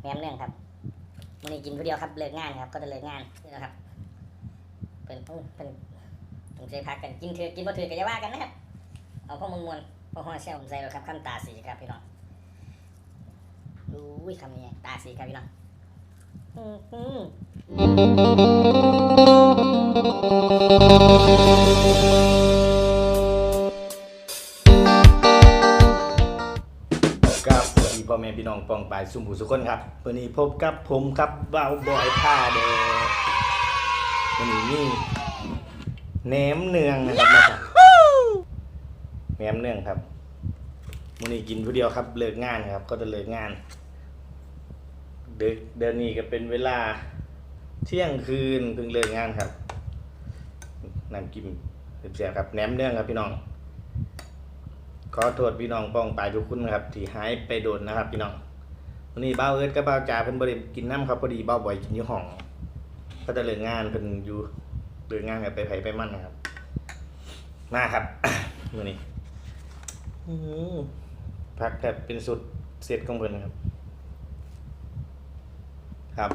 แหนมเนื่องครับมันนี้กินผู้เดียวครับเลิกงานครับ ก็จะเลิกงานนี่นะครับ เป็นอู้เป็นต้องใช้พักกันกินเถือกินบ่เถือะก็อย่าว่ากันนะครับ เอาพวกมึงมวนพวกหัวเซลผมใส่แล้วครับคำตาสีครับพี่น้องอุ้ยคำนี้ตาสีครับพี่น้องอืม อแม่พี่น้องปองปายสุมผูสุคนครับวันนี้พบกับผมครับบ่าวบอยผ้าแดงวันนี้นี่แหนมเนืองนะครับมาจากแหนมเนืองครับวันนี้กินผู้เดียวครับ เลิกงานครับ ก็จะเลิกงานเด็กเดือนนี้ก็เป็นเวลา เที่ยงคืนเพิ่งเลิกงานครับน้ำกิมเสียบๆครับแหนมเนืองครับพี่น้อง ขอโทษพี่น้องป้องปายทุกคนครับที่หายไปโดนนะครับพี่น้องวันนี้เบ้าเอิร์ดกับเบ้าจ่าเพิ่นบ่ได้กินน้ำครับพอดีเบ้าบ่อยกินยู่ห้องก็จะเลิกงานเพิ่นอยู่เลิกงานกันไปไผไปมันนะครับ มาครับมือนี้พักแบบเป็นสุดเสร็จของเพิ่นครับ ครับ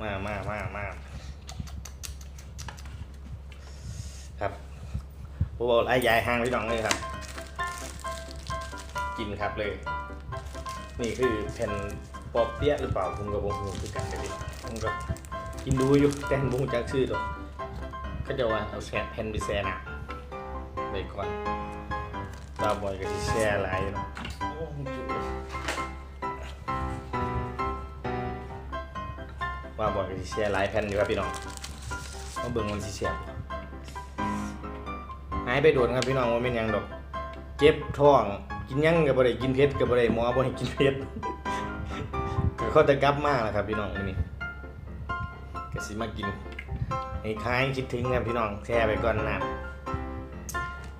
มามามามาครับ ผมบอกไอ้ยายห่างพี่น้องเลยครับ กินครับเลย นี่คือแผ่นปอบเปี๊ยหรือเปล่าผมกับผมผมคือกันเลยผมก็กินดูอยู่แต่ผมบ่รู้จักชื่อหรอกเขาจะว่าเอาแช่แผ่นไปแช่น้ำไปก่อนตาบอยก็สิแช่หลายอยู่เนาะว่าบอยก็สิแช่หลายแผ่นอยู่ครับพี่น้องมาเบิ่งมันสิแช่บหายไปโดนครับพี่น้องว่าเป็นยังดอก เจ็บท้อง กินยังก็บ่ได้กินเผ็ดก็บ่ได้หมอบ่ให้กินเผ็ดก็เขาจะกลับมาแล้วครับพี่น้องมื้อนี้ก็สิมากินให้คลายคิดถึงครับพี่น้องแช่ไปก่อนนะ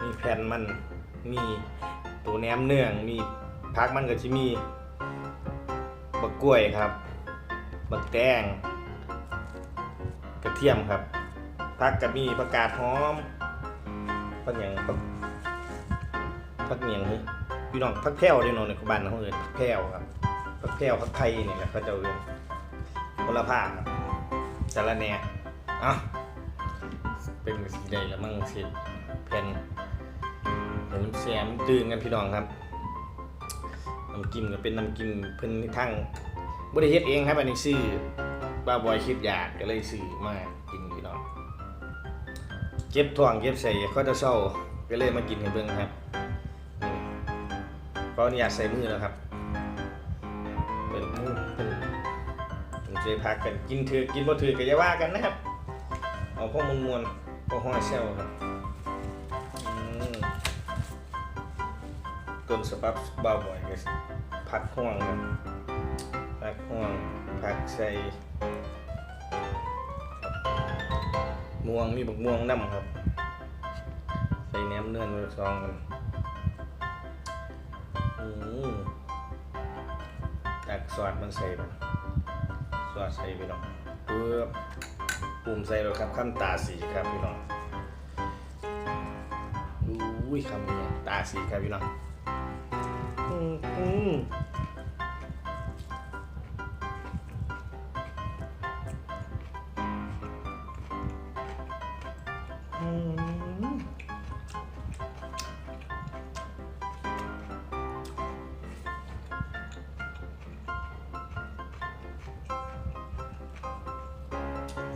มีแผ่นมันมีตัวแหนมเนืองมีผักมันก็สิมีบักกล้วยครับบักแตงกระเทียมครับผักก็มีผักกาดหอม พักยังพักพักเมียงเฮ้ยพี่น้องพักแพ้วเด้เนาะในบ้านเขาเอิ้นพักแพ้วครับพักแพ้วพักไทยนี่แหละเขาจะเอิ้นคนละภาคครับสารแหน่อะเป็นสีใดละมั่งสิแผ่นเดี๋ยวมันแซมตื่นกันพี่น้องครับน้ำกิมก็เป็นน้ำกิมเพิ่นทั้งบริเฮ็ดเองครับอันนี้ซื้อบ้าบอยคิดอยากก็เลยซื้อมา เก็บท้องเก็บใส่ก็จะเศร้าก็เลยมากินให้เบิ่งครับนี่อนุญาตใส่มือแล้วครับเป็นมือเป็นเป็นเจพักกันกินถือกินบ่ถือก็อย่าว่ากันนะครับ เอาพวกมวลๆพวกห้อยเซลครับต้นสปับเบาบ่อยก็พักห่วงครับพักห่วงพักใส่ ม่วงมีบักม่วงน้ำครับ ใส่แหนมเนื้อมาซองกันอืมตักซอสมันใส่ไปซอสใส่ไปน้องเพื่อปุ่มใส่แล้วครับขั้นตาสีครับพี่น้องอุ้ยคำนี้ตาสีครับพี่น้องอืม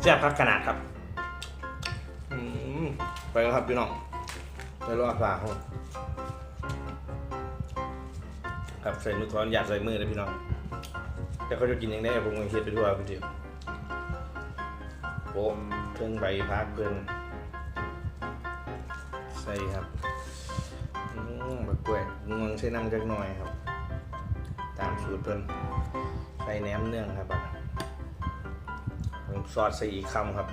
แซ่บครับขนาดครับ อืมไปแล้วครับพี่น้องไปรอดปลาเขาครับใส่มือขออนุญาตใส่มือเลยพี่น้องแต่เขาจะกินยังได้ผมก็เฮ็ดไปทั่วพี่เดียวโป๊ะเครื่งใบพักเพิ่นใส่ครับบักกล้วยงวงใส่น้ำจักหน่อยครับ ตามสูตรเพิ่นใส่แหนมเนืองครับ บัดผมซอสใส่อีกคำครับ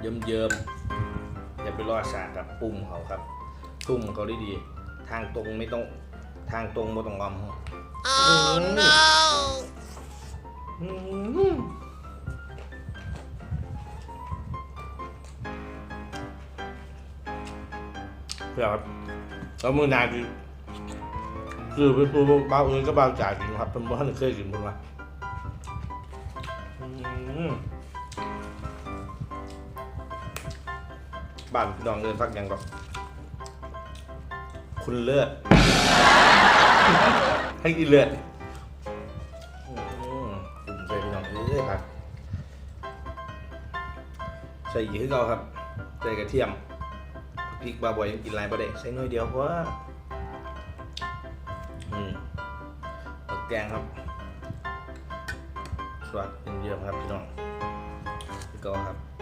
เยิ้มเยิมๆอย่าไปรอดสาดครับปุ่มเขาครับปุ่มเขาได้ดี ทางตรงไม่ต้องทางตรงไม่ต้องงอมครับ oh no เพื่อครับแล้วมือนานคือคือเป็นตัวเบาอื่นก็เบาจ่ายกินครับเป็นบ้านเคยกินเป็นว่าอื บ้านพี่น้องเงินพักยังก็คุณเลือดให้กินเลือดอืมอุ่นใจพี่น้องเอ้ยครับใส่ยี่ให้เราครับใส่กระเทียมพริกบาบอยยังกินลายประเด็ใส่น่อยเดียวเพราะว่าอืมผักแกงครับ สวัสดีเยี่ยมครับพี่น้องพี่กอครับ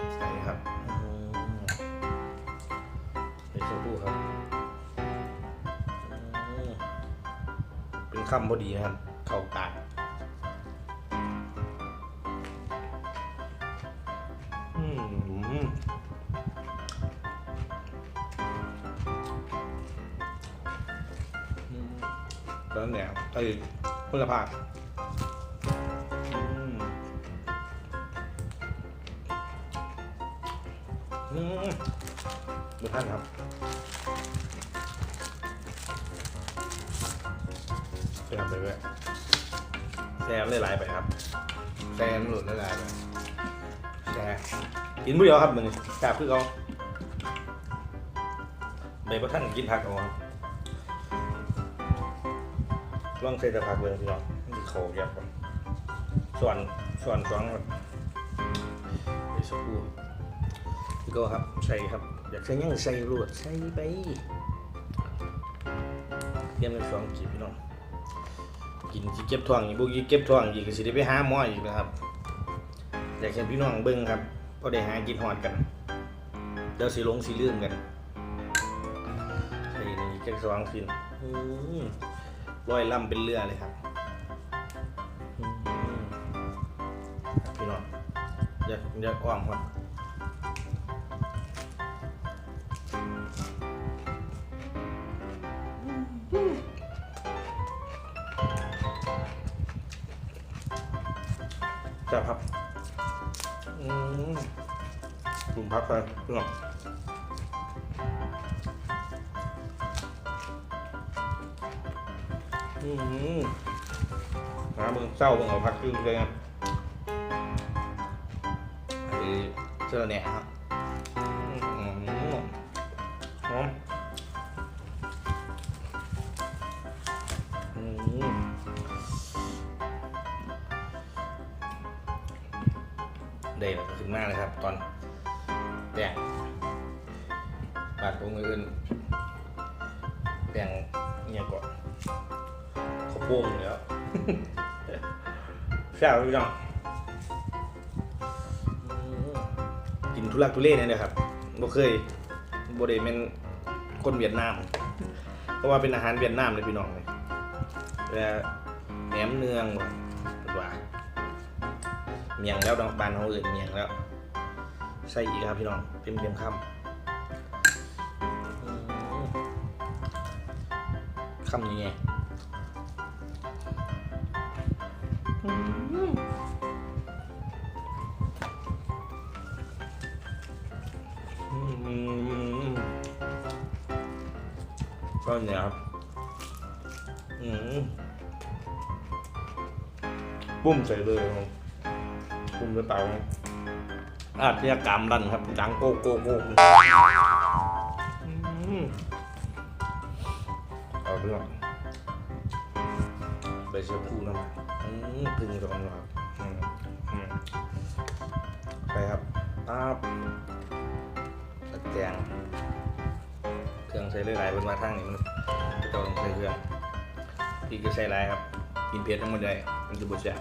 คำพอดีครับ เข้าปาแล้วแนวไอ้คุณภาพอืมดูท่านครับ มได้หลายไปครับแซมหลุดได้หลายไปแซมกินผู้เดียวครับมึงแซ่บคือเขาใบประท่านกินผักเอาครับล่องใส่ตะพักเลยพี่น้องมีเขาแยบกันส่วนส่วนสองครับไปสักครู่พี่โก็ครับใส่ครับ อยากใส่หยังใส่รวดใส่ไปเตรียมเป็นสองกีบพี่น้อง กินสิเก็บท้องอีกบุกเก็บท้องอีกก็สิได้ไปหาหมออีกนะครับอยากเห็นพี่น้องเบิ่งครับก็ได้หากินหอดกันเดี๋ยวสิลงสิลืมกันใส่นี่แค่สองสิ้นอืมลอยล่ำเป็นเรือเลยครับอืมครับพี่น้องอยากอยากอ้อมครับ จะครับอืมกลุ่มพักไปเพื่อนอืมหาเมืองเศร้าเมืองเอาพักครึ่งเลยนะไอ้เสื้อเนี่ยครับ ซ่บพี่น้องกินทุลักทุเลเนี่ยนะครับบ่เคยบ่ได้เป็นคนเวียดนาม เพราะว่าเป็นอาหารเวียดนามเลยพี่น้องเลยแต่แหนมเนืองว่ะว่าเมียงแล้วน้องบานเขาอื่นเมียงแล้วใส่อีกครับพี่น้องเต็มเต็มคำอืมคำยังไง ก็เนี่ยครับอืมปุ้มใส่เลยครับปุ้มกระเตาอาชญากรรมดันครับดังโกโกโกเอาเรื่องไปเชื่อพูนะอืมพึ่งตรงนี้ครับไปครับป๊าบตะแกรง เครื่องใช้หลายๆบนมาทั้งนี้มันจะต้องใช้เครื่องพี่ก็ใช้หลายครับ กินเผ็ดทั้งหมดเลยมันจะบดแสบ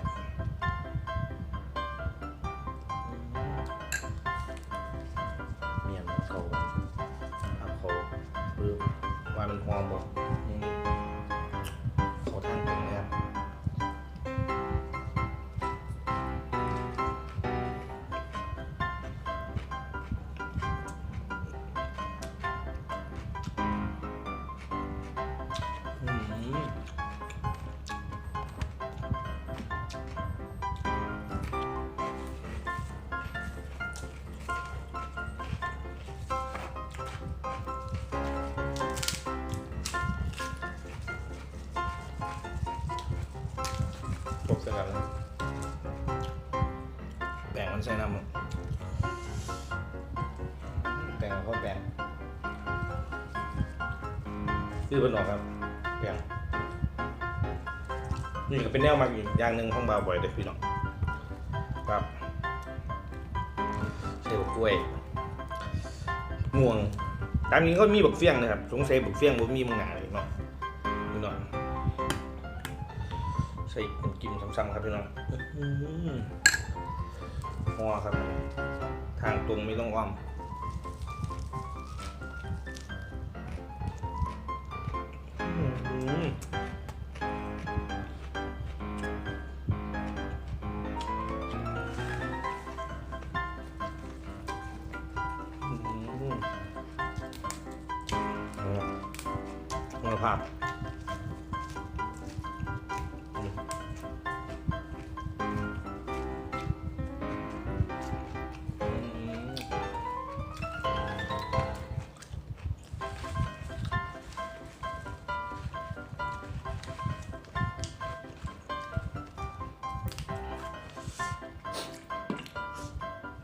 คือเพิ่นออกครับแบ่งนี่ก็เป็นแนวมักอีกอย่างหนึ่งของบาวบ่อยเด็กพี่น้องครับใส่บักกล้วยม่วงตามนี้ก็มีบักเฟี้ยงนะครับสงสัยบักเฟี้ยงบ่มีมึงหนาเลยเนาะพี่น้องใส่น้ำจิ้มซ้ำๆครับพี่น้องหือห่อครับ ทางตรงไม่ต้องอ้อม อื้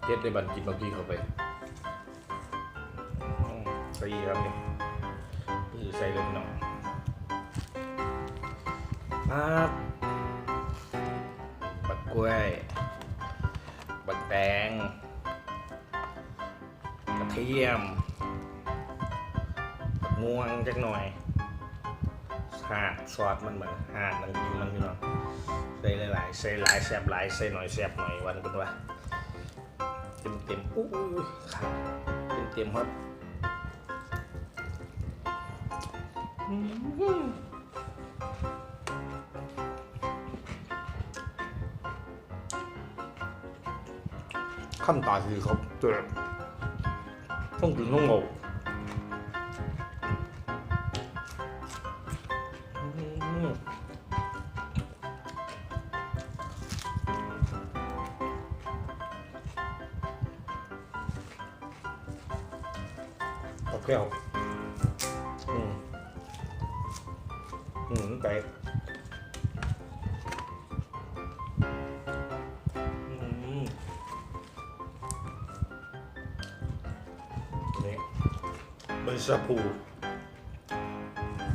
ทศในบันกินบางทีเข้าไปอืมใส่ครับนี่ปื้อใส่เลยพี่น้องปั๊บบักกล้วยบักแตงกระเทียมบักม่วงจักหน่อยหาดซอสมันเหมือนหาดมันกินมันพี่น้องใส่หลายๆใส่หลายแซ่บหลายใส่หน่อยแซ่บหน่อยวันเป็นว่า เต็มเต็มๆอู้ยครับเต็มเต็มๆครับอืมขั้นตอนคือเขาเจ็บต้องกินต้องงงอื ใบสะพู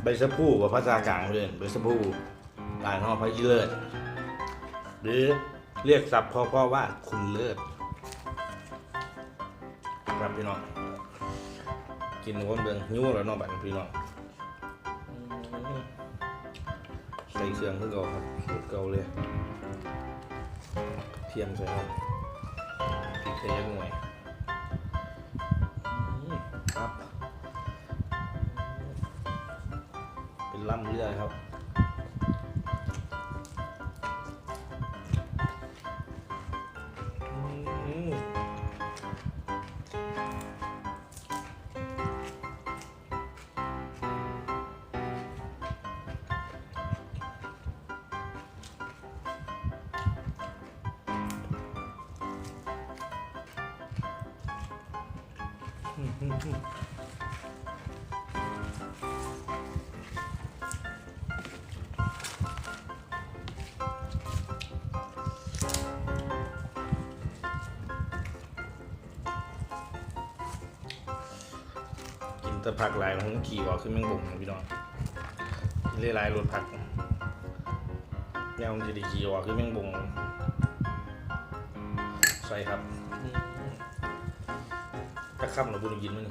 ใบสะพูกับภาษากลางเรียนใบสะพูลานห้องพระอีเลิศหรือเรียกศัพท์พ่อๆว่าคุณเลิศครับพี่น้องกินคนเบืองหิวแล้วเนาะบัดนี้พี่น้องใส่เครื่องคือเก่าครับสูตรเก่าเลยเทียมใส่ครับพริกใส่ยังหน่วย กินแต่ผักหลายมันขี่ว่าขึ้นแมงบ่งนะพี่น้องกินหลายๆรสผักแนวมันจะด้ขี่ว่าขึ้นแมงบ่งใส่ครับ ข้าค่ำเราบุญยินมั้ง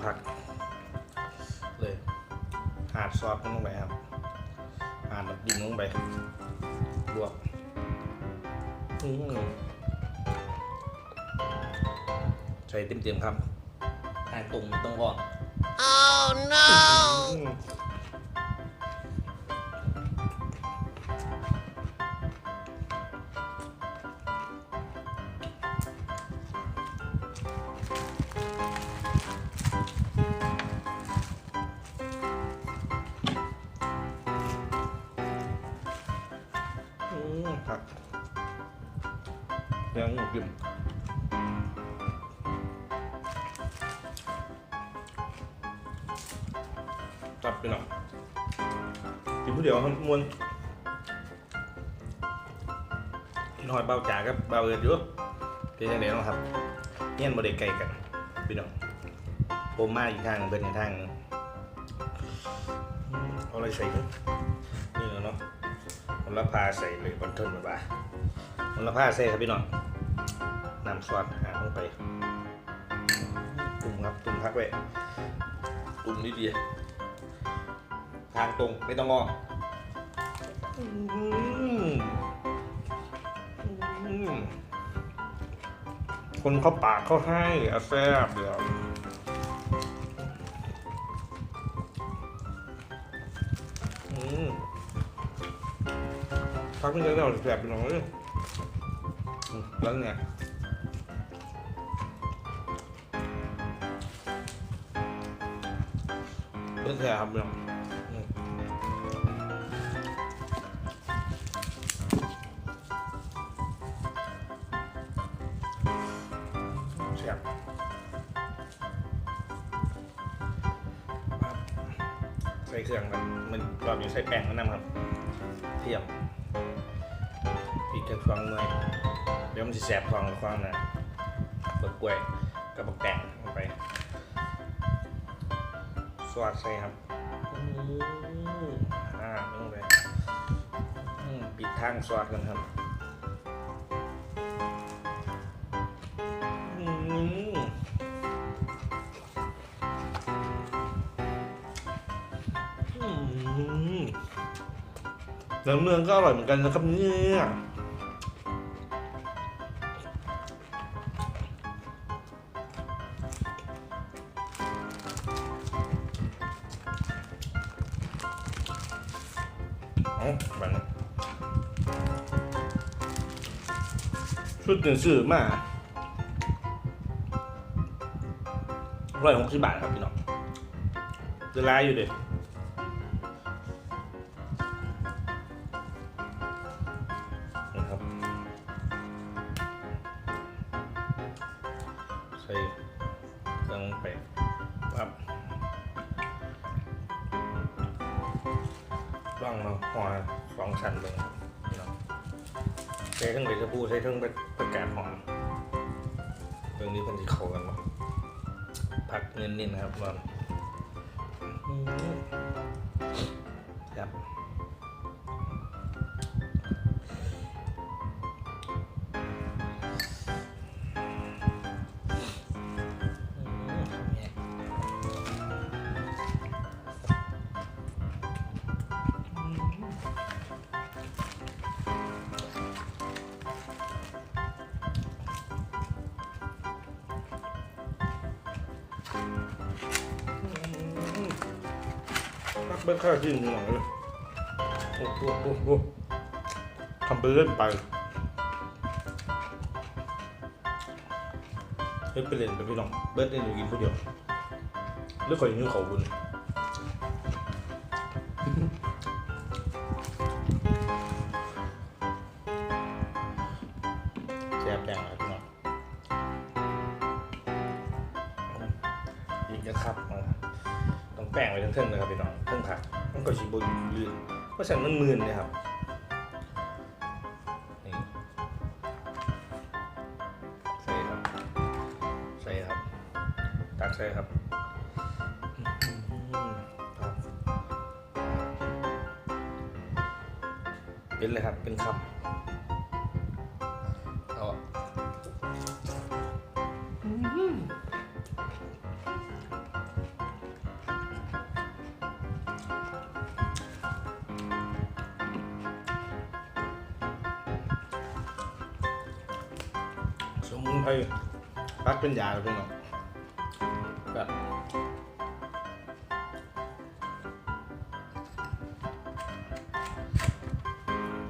กระพัก เลยหาดซอสลงไปครับหาดแบบดินลงไปบวกอืมใส่เต็มๆครับทางตรงตรงพอ Oh no! พี่น้องกินผู้เดียวครับมวนกินหอยเบาจ๋ากับเบาเอิดอยู่เป็นยังไงน้องครับเงี้ยนบริไกลกันพี่น้องผมมาอีกทางเป็นอีกทางหนึ่งอืมเอาอะไรใส่กันนี่แหล้วเนาะมันละพาใส่เลยบนทนมาบ้ามันละพาใส่ครับพี่น้องน้ำซอสหาลงไปตุ่มครับตุ่มพักไว้ตุ่มดีๆทางตรงไม่ต้องงออืมอืมคนเขาปากเขาให้อาแซ่บเดี๋ยวพักไม่ได้เราแสบไปหน่อยเลยอืมแล้วไงเลือแสบครับพี่น้อง ใส่แป้งมันนะครับเทียมพริกกระฟังหน่อยเดี๋ยวมันจะแสบท้องกับความนะบักกล้วยกับบักแตงลงไปสวัสดใส่ครับอืมอ่าลงไปปิดทางสวัสดกันครับ น้ำเนืองก็อร่อยเหมือนกันนะครับเนี่ยเอาไปนะชุดหนึ่งซื้อมาร้อยหกสิบบาทครับพี่น้องเวลาอยู่เด็น เรักเบิ้ลข้าวจริงหน่อยเลยโอ้โหโอ้โหทำไปเล่นไปเฮ้ยไปเล่นไปพี่น้องเบิ้ลเล่นอยู่กินผู้เดียวเลือกคอยนิ้วเขาบุญแซ่บแดงเลยพี่น้องยิงจะขับมา แป้งไว้ทั้งเทิงเลยครับพี่น้องเทิงผักมันก็ชิบอยู่ลื่นเพราะฉะนั้นมันมืนเลยครับนี่ใส่ครับใส่ครับตักใส่ครับอืมครับเป็นเลยครับเป็นคำ ไพรพักเป็นยาครับพี่น้องแบบ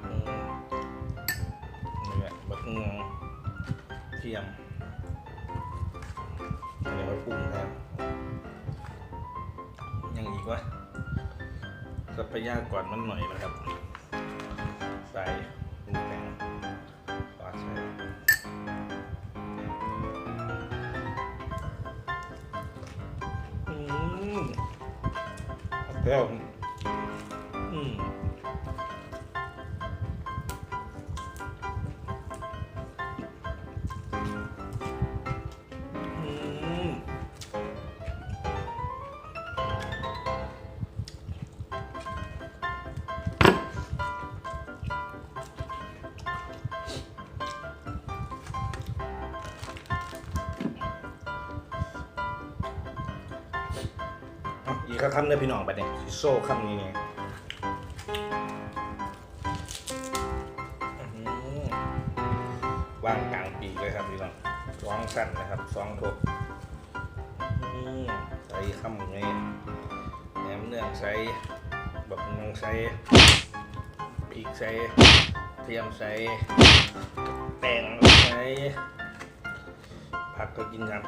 อืมนี่แหละบักงวงเทียมเดี๋ยวไปปรุงแล้วยังอีกวะทรัพยากรมันหน่อยนะครับ ใส่ กคำเลยพี่น้องไปเนี่ยโซ่คำนี้เนี่ยว่างกลางปีเลยครับพี่น้องสองสั้นนะครับสองทบใส่คำไงแหนมเนื้อใส่บักนงใส่พริกใส่เทียมใส่แตงใส่ผักก็กินครับ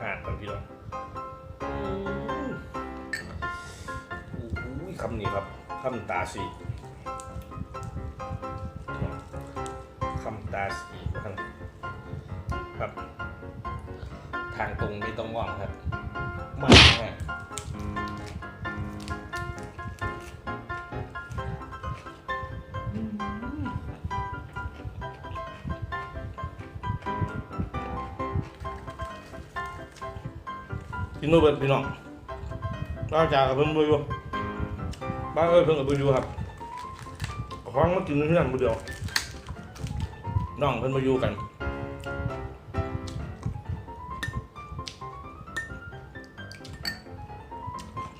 หาดกันพี่น้องอ คำนี้ครับคำตาสีคำตาสีครับครับ ทางตรงไม่ต้องว่องครับมากมากกินนู่นเป็นพี่น้องนอกจากกับเพิ่นบ่อยู่ บ้านเอ้ยเพิ่นกับบ่อยู่ครับของมากินเพื่อนบ่เดียวน้องเพิ่นมาอยู่กัน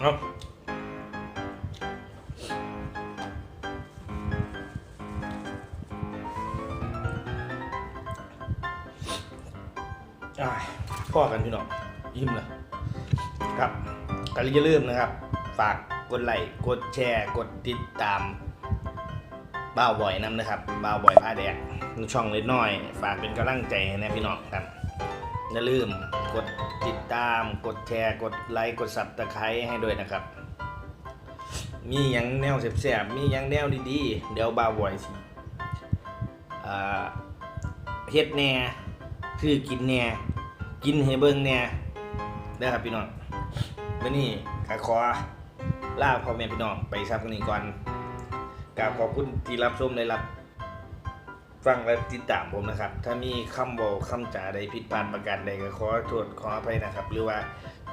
เอาอ่าพ่อกันพี่น้องยิ้มเลยครับก็อย่าลืมนะครับ ฝาก ดไลค์กดแชร์กดติดตามบ้าวบ่อยน้ำนะครับบ้าวบ่อยผ้าแดกช่องเล็กน้อย ฝากเป็นกำลังใจให้นะพี่น้องครับอย่าลืมกดติดตาม กดแชร์กดไลค์กดซับตะไคร้ให้ด้วยนะครับ มีหยังแนวแสบๆมีหยังแนวดีๆ เดี๋ยวบ้าวบ่อยสิเฮ็ดแน่คือกินแน่กินให้เบิ่งแน่เด้ครับพี่น้องมื่อนี้ก็ขอ ลาพ่อแม่พี่น้องไปซับกันนี้ก่อนกราบขอบคุณที่รับชมได้รับฟังและติดตามผมนะครับ ถ้ามีคำบอกคำจาใดผิดพลาดประการใดก็ขอโทษขออภัยนะครับ หรือว่า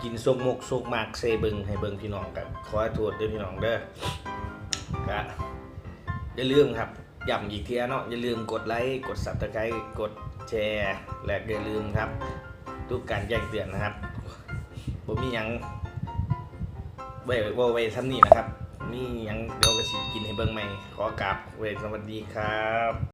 กินสกมกสกมากเซเบิงให้เบิงพี่น้องกัน ขอโทษด้วยพี่น้องเด้อก็อย่าลืมครับย้ำอีกทีเนาะอย่าลืมกดไลค์กดซับสไครต์กดแชร์ และอย่าลืมครับ ทุกการแจ้งเตือนนะครับผมมีหยัง เว้ไว้ไว้ทำนี่นะครับ นี่ยังเดี๋ยวกระสีกินให้เบิ่งใหม่ขอกราบเว้สวัสดีครับ